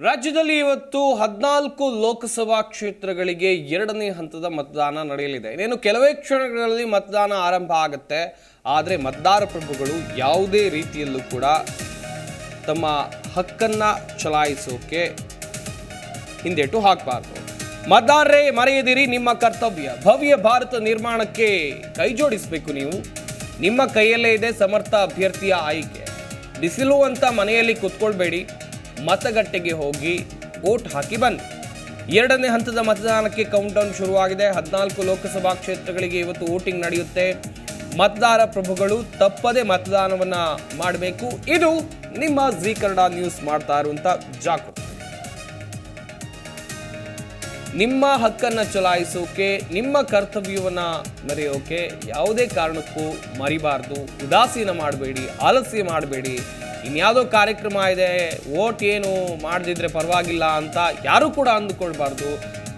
ರಾಜ್ಯದಲ್ಲಿ ಇವತ್ತು ಹದಿನಾಲ್ಕು ಲೋಕಸಭಾ ಕ್ಷೇತ್ರಗಳಿಗೆ ಎರಡನೇ ಹಂತದ ಮತದಾನ ನಡೆಯಲಿದೆ. ಇನ್ನೇನು ಕೆಲವೇ ಕ್ಷಣಗಳಲ್ಲಿ ಮತದಾನ ಆರಂಭ ಆಗುತ್ತೆ. ಆದರೆ ಮತದಾರ ಪ್ರಭುಗಳು ಯಾವುದೇ ರೀತಿಯಲ್ಲೂ ಕೂಡ ತಮ್ಮ ಹಕ್ಕನ್ನು ಚಲಾಯಿಸೋಕೆ ಹಿಂದೇಟು ಹಾಕಬಾರ್ದು. ಮತದಾರರೇ ಮರೆಯದಿರಿ, ನಿಮ್ಮ ಕರ್ತವ್ಯ. ಭವ್ಯ ಭಾರತ ನಿರ್ಮಾಣಕ್ಕೆ ಕೈಜೋಡಿಸಬೇಕು ನೀವು. ನಿಮ್ಮ ಕೈಯಲ್ಲೇ ಇದೆ ಸಮರ್ಥ ಅಭ್ಯರ್ಥಿಯ ಆಯ್ಕೆ. ಬಿಸಿಲು ಅಂತ ಮನೆಯಲ್ಲಿ ಕುತ್ಕೊಳ್ಬೇಡಿ. ಮತಗಟ್ಟೆಗೆ ಹೋಗಿ ವೋಟ್ ಹಾಕಿ ಬನ್ನಿ ಎರಡನೇ ಹಂತದ ಮತದಾನಕ್ಕೆ ಕೌಂಟೌನ್ ಶುರುವಾಗಿದೆ. ಹದಿನಾಲ್ಕು ಲೋಕಸಭಾ ಕ್ಷೇತ್ರಗಳಿಗೆ ಇವತ್ತು ವೋಟಿಂಗ್ ನಡೆಯುತ್ತೆ. ಮತದಾರ ಪ್ರಭುಗಳು ತಪ್ಪದೆ ಮತದಾನವನ್ನ ಮಾಡಬೇಕು. ಇದು ನಿಮ್ಮ ಜಿ ಕನ್ನಡ ನ್ಯೂಸ್ ಮಾಡ್ತಾ ಇರುವಂತ ಜಾಗೃತಿ ನಿಮ್ಮ ಹಕ್ಕನ್ನ ಚಲಾಯಿಸೋಕೆ, ನಿಮ್ಮ ಕರ್ತವ್ಯವನ್ನ ಮೆರೆಯೋಕೆ ಯಾವುದೇ ಕಾರಣಕ್ಕೂ ಮರಿಬಾರ್ದು. ಉದಾಸೀನ ಮಾಡಬೇಡಿ, ಆಲಸ್ಯ ಮಾಡಬೇಡಿ. ಇನ್ಯಾವುದೋ ಕಾರ್ಯಕ್ರಮ ಇದೆ ಓಟ್ ಏನು ಮಾಡದಿದ್ರೆ ಪರವಾಗಿಲ್ಲ ಅಂತ ಯಾರೂ ಕೂಡ ಅಂದುಕೊಳ್ಬಾರ್ದು.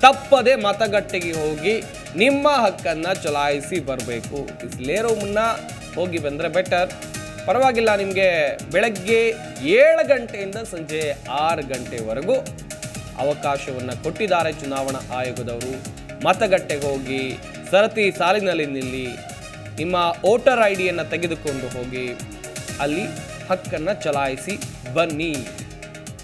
ತಪ್ಪದೆ ಮತಗಟ್ಟೆಗೆ ಹೋಗಿ ನಿಮ್ಮ ಹಕ್ಕನ್ನು ಚಲಾಯಿಸಿ ಬರಬೇಕು. ಬಿಸಿಲೇರೋ ಮುನ್ನ ಹೋಗಿ ಬಂದರೆ ಬೆಟರ್ ಪರವಾಗಿಲ್ಲ ನಿಮಗೆ ಬೆಳಗ್ಗೆ ಏಳು ಗಂಟೆಯಿಂದ ಸಂಜೆ ಆರು ಗಂಟೆವರೆಗೂ ಅವಕಾಶವನ್ನು ಕೊಟ್ಟಿದ್ದಾರೆ ಚುನಾವಣಾ ಆಯೋಗದವರು. ಮತಗಟ್ಟೆಗೆ ಹೋಗಿ, ಸರತಿ ಸಾಲಿನಲ್ಲಿ ನಿಲ್ಲಿ, ನಿಮ್ಮ ವೋಟರ್ ಐ ಡಿಯನ್ನು ತೆಗೆದುಕೊಂಡು ಹೋಗಿ, ಅಲ್ಲಿ ಹಕ್ಕನ್ನು ಚಲಾಯಿಸಿ ಬನ್ನಿ.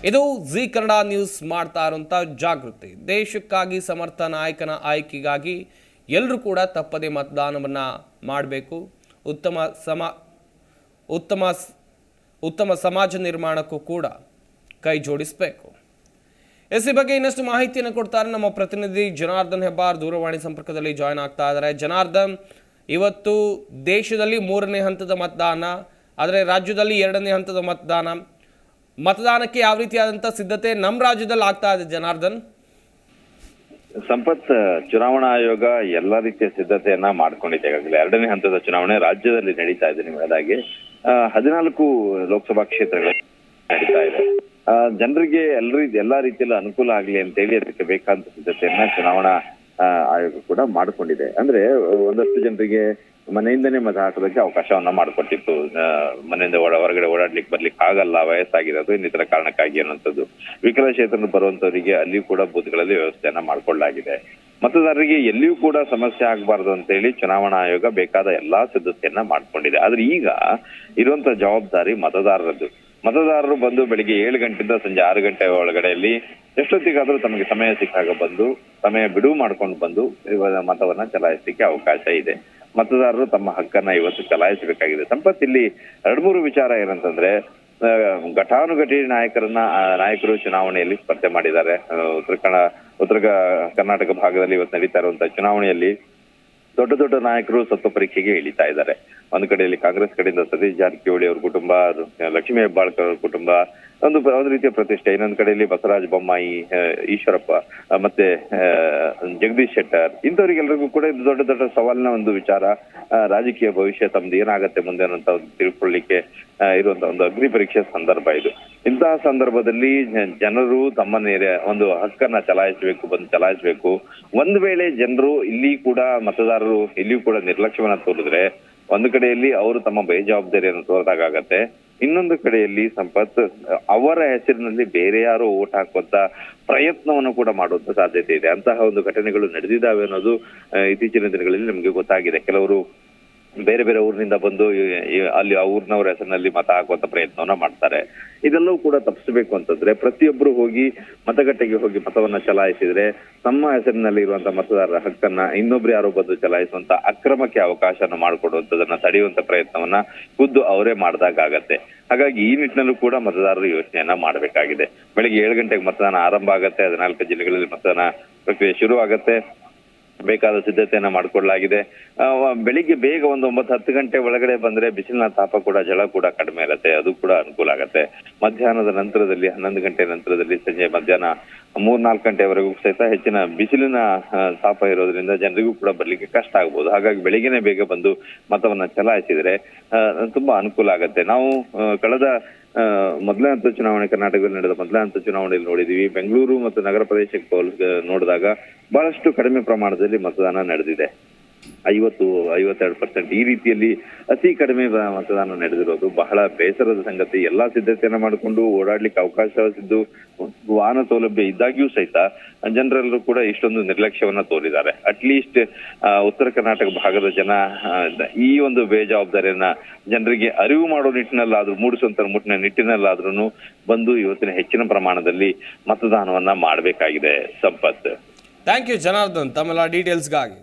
ಇದು ಜಿ ಕನ್ನಡ ನ್ಯೂಸ್ ಮಾಡ್ತಾ ಇರುವಂಥ ಜಾಗೃತಿ. ದೇಶಕ್ಕಾಗಿ ಸಮರ್ಥ ನಾಯಕನ ಆಯ್ಕೆಗಾಗಿ ಎಲ್ಲರೂ ಕೂಡ ತಪ್ಪದೆ ಮತದಾನವನ್ನು ಮಾಡಬೇಕು. ಉತ್ತಮ ಸಮ, ಉತ್ತಮ ಉತ್ತಮ ಸಮಾಜ ನಿರ್ಮಾಣಕ್ಕೂ ಕೂಡ ಕೈ ಜೋಡಿಸಬೇಕು. ಎಸ್ ಈ ಬಗ್ಗೆ ಇನ್ನಷ್ಟು ಮಾಹಿತಿಯನ್ನು ಕೊಡ್ತಾರೆ ನಮ್ಮ ಪ್ರತಿನಿಧಿ ಜನಾರ್ದನ್ ಹೆಬ್ಬಾರ್ ದೂರವಾಣಿ ಸಂಪರ್ಕದಲ್ಲಿ ಜಾಯ್ನ್ ಆಗ್ತಾ ಇದ್ದಾರೆ. ಜನಾರ್ದನ್, ಇವತ್ತು ದೇಶದಲ್ಲಿ ಮೂರನೇ ಹಂತದ ಮತದಾನ. ಆದರೆ ರಾಜ್ಯದಲ್ಲಿ ಎರಡನೇ ಹಂತದ ಮತದಾನ. ಮತದಾನಕ್ಕೆ ಯಾವ ರೀತಿಯಾದಂಥ ಸಿದ್ಧತೆ ನಮ್ಮ ರಾಜ್ಯದಲ್ಲಿ ಆಗ್ತಾ ಇದೆ ಜನಾರ್ದನ್? ಸಂಪತ್ ಚುನಾವಣಾ ಆಯೋಗ ಎಲ್ಲಾ ರೀತಿಯ ಸಿದ್ಧತೆಯನ್ನ ಮಾಡ್ಕೊಂಡಿದೆ. ಈಗಾಗಲೇ ಎರಡನೇ ಹಂತದ ಚುನಾವಣೆ ರಾಜ್ಯದಲ್ಲಿ ನಡೀತಾ ಇದೆ ಆ, ಹದಿನಾಲ್ಕು ಲೋಕಸಭಾ ಕ್ಷೇತ್ರಗಳು ನಡೀತಾ ಇದೆ. ಜನರಿಗೆ ಎಲ್ಲರೂ ಎಲ್ಲಾ ರೀತಿಯಲ್ಲೂ ಅನುಕೂಲ ಆಗ್ಲಿ ಅಂತೇಳಿ ಅದಕ್ಕೆ ಬೇಕಾದಂತ ಸಿದ್ಧತೆಯನ್ನ ಚುನಾವಣಾ ಆಯೋಗ ಕೂಡ ಮಾಡಿಕೊಂಡಿದೆ. ಅಂದ್ರೆ, ಒಂದಷ್ಟು ಜನರಿಗೆ ಮನೆಯಿಂದನೇ ಮತ ಹಾಕೋದಕ್ಕೆ ಅವಕಾಶವನ್ನ ಮಾಡಿಕೊಟ್ಟಿತ್ತು. ಮನೆಯಿಂದ ಒಳ, ಹೊರಗಡೆ ಓಡಾಡ್ಲಿಕ್ಕೆ ಬರ್ಲಿಕ್ಕೆ ಆಗಲ್ಲ ವಯಸ್ಸಾಗಿರೋದು ಇನ್ನಿತರ ಕಾರಣಕ್ಕಾಗಿ ಅನ್ನೋಂಥದ್ದು ವಿಕಲಚೇತನರು ಬರುವಂತವರಿಗೆ ಅಲ್ಲಿಯೂ ಕೂಡ ಬೂತ್ಗಳಲ್ಲಿ ವ್ಯವಸ್ಥೆಯನ್ನ ಮಾಡಿಕೊಳ್ಳಲಾಗಿದೆ. ಮತದಾರರಿಗೆ ಎಲ್ಲಿಯೂ ಕೂಡ ಸಮಸ್ಯೆ ಆಗ್ಬಾರ್ದು ಅಂತ ಹೇಳಿ ಚುನಾವಣಾ ಆಯೋಗ ಬೇಕಾದ ಎಲ್ಲಾ ಸಿದ್ಧತೆಯನ್ನ ಮಾಡ್ಕೊಂಡಿದೆ. ಆದ್ರೆ ಈಗ ಇರುವಂತ ಜವಾಬ್ದಾರಿ ಮತದಾರರದ್ದು. ಮತದಾರರು ಬಂದು ಬೆಳಿಗ್ಗೆ ಏಳು ಗಂಟೆಯಿಂದ ಸಂಜೆ ಆರು ಗಂಟೆ ಒಳಗಡೆಯಲ್ಲಿ ಎಷ್ಟೊತ್ತಿಗಾದ್ರೂ ತಮಗೆ ಸಮಯ ಸಿಕ್ಕಾಗ ಬಂದು, ಸಮಯ ಬಿಡುವು ಮಾಡ್ಕೊಂಡು ಬಂದು ಮತವನ್ನ ಚಲಾಯಿಸಲಿಕ್ಕೆ ಅವಕಾಶ ಇದೆ. ಮತದಾರರು ತಮ್ಮ ಹಕ್ಕನ್ನ ಇವತ್ತು ಚಲಾಯಿಸಬೇಕಾಗಿದೆ. ಸಂಪತ್ ಇಲ್ಲಿ ಎರಡ್ ಮೂರು ವಿಚಾರ ಏನಂತಂದ್ರೆ ಘಟಾನುಘಟಿ ನಾಯಕರನ್ನ ನಾಯಕರು ಚುನಾವಣೆಯಲ್ಲಿ ಸ್ಪರ್ಧೆ ಮಾಡಿದ್ದಾರೆ. ಉತ್ತರ ಕನ್ನಡ ಉತ್ತರ ಕರ್ನಾಟಕ ಭಾಗದಲ್ಲಿ ಇವತ್ತು ನಡೀತಾ ಇರುವಂತಹ ಚುನಾವಣೆಯಲ್ಲಿ ದೊಡ್ಡ ದೊಡ್ಡ ನಾಯಕರು ಸತ್ವ ಪರೀಕ್ಷೆಗೆ ಇಳಿತಾ ಇದ್ದಾರೆ. ಒಂದು ಕಡೆಯಲ್ಲಿ ಕಾಂಗ್ರೆಸ್ ಕಡೆಯಿಂದ ಸತೀಶ್ ಜಾರಕಿಹೊಳಿ ಅವ್ರ ಕುಟುಂಬ ಲಕ್ಷ್ಮೀ ಹೆಬ್ಬಾಳ್ಕರ್ ಅವ್ರ ಕುಟುಂಬ ಒಂದು ಒಂದು ರೀತಿಯ ಪ್ರತಿಷ್ಠೆ. ಇನ್ನೊಂದು ಕಡೆಯಲ್ಲಿ ಬಸವರಾಜ ಬೊಮ್ಮಾಯಿ ಈಶ್ವರಪ್ಪ ಮತ್ತೆ ಜಗದೀಶ್ ಶೆಟ್ಟರ್ ಇಂಥವ್ರಿಗೆಲ್ಲರಿಗೂ ಕೂಡ ಇದು ದೊಡ್ಡ ದೊಡ್ಡ ಸವಾಲಿನ ಒಂದು ವಿಚಾರ. ರಾಜಕೀಯ ಭವಿಷ್ಯ ತಮ್ದು ಏನಾಗತ್ತೆ ಮುಂದೆ ಅನ್ನೋಂತ ಒಂದು ತಿಳ್ಕೊಳ್ಳಿಕ್ಕೆ ಆ, ಇರುವಂತ ಒಂದು ಅಗ್ನಿ ಪರೀಕ್ಷೆ ಸಂದರ್ಭ ಇದು. ಇಂತಹ ಸಂದರ್ಭದಲ್ಲಿ ಜನರು ತಮ್ಮ ನೇರ ಒಂದು ಹಕ್ಕನ್ನ ಚಲಾಯಿಸಬೇಕು ಬಂದು ಚಲಾಯಿಸಬೇಕು. ಒಂದ್ ವೇಳೆ ಜನರು ಇಲ್ಲಿ ಕೂಡ ಮತದಾರರು ಇಲ್ಲಿಯೂ ಕೂಡ ನಿರ್ಲಕ್ಷ್ಯವನ್ನ ತೋರಿದ್ರೆ ಒಂದು ಕಡೆಯಲ್ಲಿ ಅವರು ತಮ್ಮ ಬೇಜವಾಬ್ದಾರಿಯನ್ನು ತೋರಿದಾಗತ್ತೆ ಇನ್ನೊಂದು ಕಡೆಯಲ್ಲಿ ಸಂಪತ್, ಅವರ ಹೆಸರಿನಲ್ಲಿ ಬೇರೆ ಯಾರೋ ಓಟ್ ಹಾಕುವಂತ ಪ್ರಯತ್ನವನ್ನು ಕೂಡ ಮಾಡುವಂತ ಸಾಧ್ಯತೆ ಇದೆ. ಅಂತಹ ಒಂದು ಘಟನೆಗಳು ನಡೆದಿದ್ದಾವೆ ಅನ್ನೋದು ಇತ್ತೀಚಿನ ದಿನಗಳಲ್ಲಿ ನಮಗೆ ಗೊತ್ತಾಗಿದೆ. ಕೆಲವರು ಬೇರೆ ಬೇರೆ ಊರಿನಿಂದ ಬಂದು ಅಲ್ಲಿ ಆ ಊರಿನವ್ರ ಹೆಸರಿನಲ್ಲಿ ಮತ ಹಾಕುವಂತ ಪ್ರಯತ್ನವನ್ನ ಮಾಡ್ತಾರೆ. ಇದೆಲ್ಲವೂ ಕೂಡ ತಪ್ಪಿಸಬೇಕು ಅಂತಂದ್ರೆ ಪ್ರತಿಯೊಬ್ಬರು ಹೋಗಿ ಮತಗಟ್ಟೆಗೆ ಹೋಗಿ ಮತವನ್ನ ಚಲಾಯಿಸಿದ್ರೆ ತಮ್ಮ ಹೆಸರಿನಲ್ಲಿ ಇರುವಂತ ಮತದಾರರ ಹಕ್ಕನ್ನ ಇನ್ನೊಬ್ರು ಯಾರೋ ಬಂದು ಚಲಾಯಿಸುವಂತ ಅಕ್ರಮಕ್ಕೆ ಅವಕಾಶನ ಮಾಡಿಕೊಡುವಂತದನ್ನ ತಡೆಯುವಂತ ಪ್ರಯತ್ನವನ್ನ ಖುದ್ದು ಅವರೇ ಮಾಡಿದಾಗ ಆಗತ್ತೆ. ಹಾಗಾಗಿ ಈ ನಿಟ್ಟಿನಲ್ಲೂ ಕೂಡ ಮತದಾರರು ಯೋಚನೆಯನ್ನ ಮಾಡಬೇಕಾಗಿದೆ. ಬೆಳಿಗ್ಗೆ ಏಳು ಗಂಟೆಗೆ ಮತದಾನ ಆರಂಭ ಆಗತ್ತೆ, ಹದಿನಾಲ್ಕು ಜಿಲ್ಲೆಗಳಲ್ಲಿ ಮತದಾನ ಪ್ರಕ್ರಿಯೆ ಶುರು ಬೇಕಾದ ಸಿದ್ಧತೆಯನ್ನ ಮಾಡಿಕೊಳ್ಳಲಾಗಿದೆ. ಬೆಳಿಗ್ಗೆ ಬೇಗ ಒಂದು ಒಂಬತ್ತು ಹತ್ತು ಗಂಟೆ ಒಳಗಡೆ ಬಂದ್ರೆ ಬಿಸಿಲಿನ ತಾಪ ಕೂಡ ಜಳ ಕೂಡ ಕಡಿಮೆ ಇರುತ್ತೆ. ಅದು ಕೂಡ ಅನುಕೂಲ ಆಗುತ್ತೆ. ಮಧ್ಯಾಹ್ನದ ನಂತರದಲ್ಲಿ, ಹನ್ನೊಂದು ಗಂಟೆ ನಂತರದಲ್ಲಿ ಸಂಜೆ ಮಧ್ಯಾಹ್ನ ಮೂರ್ ನಾಲ್ಕು ಗಂಟೆವರೆಗೂ ಸಹಿತ ಹೆಚ್ಚಿನ ಬಿಸಿಲಿನ ತಾಪ ಇರೋದ್ರಿಂದ ಜನರಿಗೂ ಕೂಡ ಬರ್ಲಿಕ್ಕೆ ಕಷ್ಟ ಆಗ್ಬೋದು. ಹಾಗಾಗಿ ಬೆಳಿಗ್ಗೆನೆ ಬೇಗ ಬಂದು ಮತವನ್ನ ಚಲಾಯಿಸಿದ್ರೆ ತುಂಬಾ ಅನುಕೂಲ ಆಗತ್ತೆ. ನಾವು ಕಳೆದ ಮೊದಲನೇ ಹಂತ ಚುನಾವಣೆ ಕರ್ನಾಟಕದಲ್ಲಿ ನಡೆದ ಮೊದಲ ಹಂತ ಚುನಾವಣೆಯಲ್ಲಿ ನೋಡಿದೀವಿ. ಬೆಂಗಳೂರು ಮತ್ತು ನಗರ ಪ್ರದೇಶಕ್ಕೆ ನೋಡಿದಾಗ ಬಹಳಷ್ಟು ಕಡಿಮೆ ಪ್ರಮಾಣದಲ್ಲಿ ಮತದಾನ ನಡೆದಿದೆ. ಐವತ್ತು, ಐವತ್ತೆರಡು ಪರ್ಸೆಂಟ್ ಈ ರೀತಿಯಲ್ಲಿ ಅತಿ ಕಡಿಮೆ ಮತದಾನ ನಡೆದಿರೋದು. ಬಹಳ ಬೇಸರದ ಸಂಗತಿ. ಎಲ್ಲಾ ಸಿದ್ಧತೆಯನ್ನ ಮಾಡಿಕೊಂಡು ಓಡಾಡ್ಲಿಕ್ಕೆ ಅವಕಾಶ ಸಿದ್ದು, ವಾಹನ ಸೌಲಭ್ಯ ಇದ್ದಾಗ್ಯೂ ಸಹಿತ ಜನರೆಲ್ಲರೂ ಕೂಡ ಇಷ್ಟೊಂದು ನಿರ್ಲಕ್ಷ್ಯವನ್ನ ತೋರಿದ್ದಾರೆ. ಅಟ್ಲೀಸ್ಟ್ ಉತ್ತರ ಕರ್ನಾಟಕ ಭಾಗದ ಜನ ಈ ಒಂದು ಬೇಜವಾಬ್ದಾರಿಯನ್ನ ಜನರಿಗೆ ಅರಿವು ಮಾಡೋ ನಿಟ್ಟಿನಲ್ಲಾದ್ರೂ, ಮೂಡಿಸುವಂತ ಮುಟ್ಟಿನ ನಿಟ್ಟಿನಲ್ಲಾದ್ರೂ ಬಂದು ಇವತ್ತಿನ ಹೆಚ್ಚಿನ ಪ್ರಮಾಣದಲ್ಲಿ ಮತದಾನವನ್ನ ಮಾಡಬೇಕಾಗಿದೆ ಸಂಪತ್. Thank you Janardhan. ತಮ್ಮೆಲ್ಲ ಡೀಟೇಲ್ಸ್ಗಾಗಿ